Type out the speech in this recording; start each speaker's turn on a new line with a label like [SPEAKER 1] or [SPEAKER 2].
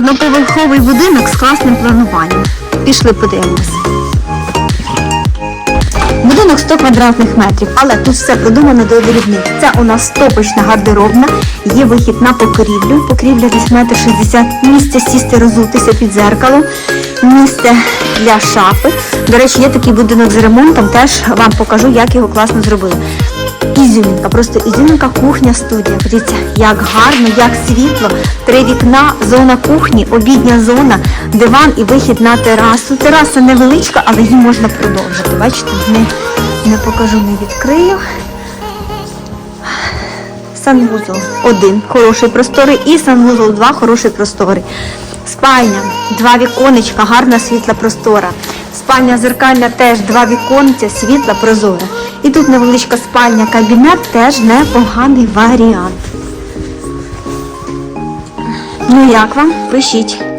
[SPEAKER 1] одноповерховий будинок з класним плануванням. Пішли подивимось. Будинок 100 квадратних метрів, але тут все продумано до дрібниць. Це у нас стопочна гардеробна, є вихід на покрівлю. Покрівля десь метр 60, місце сісти, розутися під зеркало, місце для шафи. До речі, є такий будинок з ремонтом, теж вам покажу, як його класно зробили. Ізюмінка, просто ізюмінка, кухня, студія. Подивіться, як гарно, як світло. Три вікна, зона кухні, обідня зона, диван і вихід на терасу. Тераса невеличка, але її можна продовжити. Бачите, не, не покажу, не відкрию. Санвузол один хороший просторий і санвузол два хороший просторий. Спальня, два віконечка, гарна світла простора. Спальня зеркальна теж два віконця, світла прозора. І тут невеличка спальня, кабінет теж непоганий варіант. Ну як вам? Пишіть.